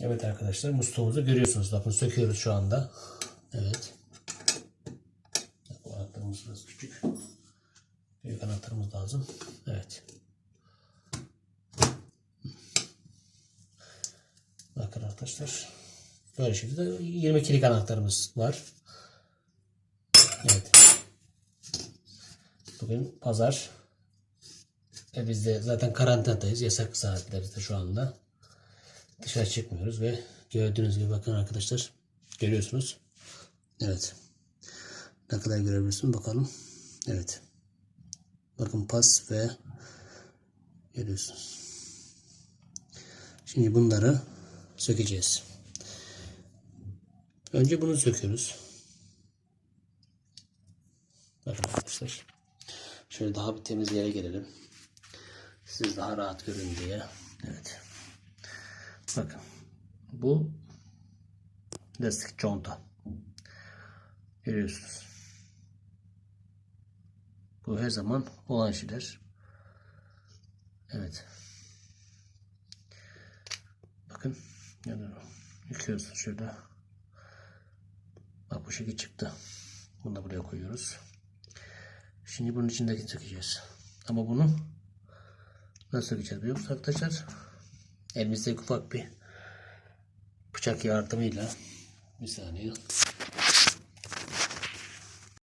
Evet arkadaşlar musluğumuzu görüyorsunuz. Bakın söküyoruz şu anda. Evet. Bu anahtarımız biraz küçük. Büyük anahtarımız lazım. Evet. Bakın arkadaşlar. Böyle şekilde 22'lik anahtarımız var. Evet. Bugün pazar. E biz de zaten karantinadayız. Yasak saatlerde şu anda. Dışarı çıkmıyoruz ve gördüğünüz gibi bakın arkadaşlar. Görüyorsunuz. Evet. Ne kadar görebilirsiniz bakalım. Evet. Bakın pas ve görüyorsunuz. Şimdi bunları sökeceğiz. Önce bunu söküyoruz. Bakın arkadaşlar. Şöyle daha bir temiz yere gelelim. Siz daha rahat görün diye. Evet. Bakın. Bu lastik conta. Görüyorsunuz. Bu her zaman olan şeyler. Evet. Bakın. Yani yıkıyoruz şurada. Bak bu şekil çıktı. Bunu da buraya koyuyoruz. Şimdi bunun içindekini sökeceğiz. Ama bunu nasıl sökeceğiz biliyor musunuz arkadaşlar? Elimizde ufak bir bıçak yardımıyla bir saniye.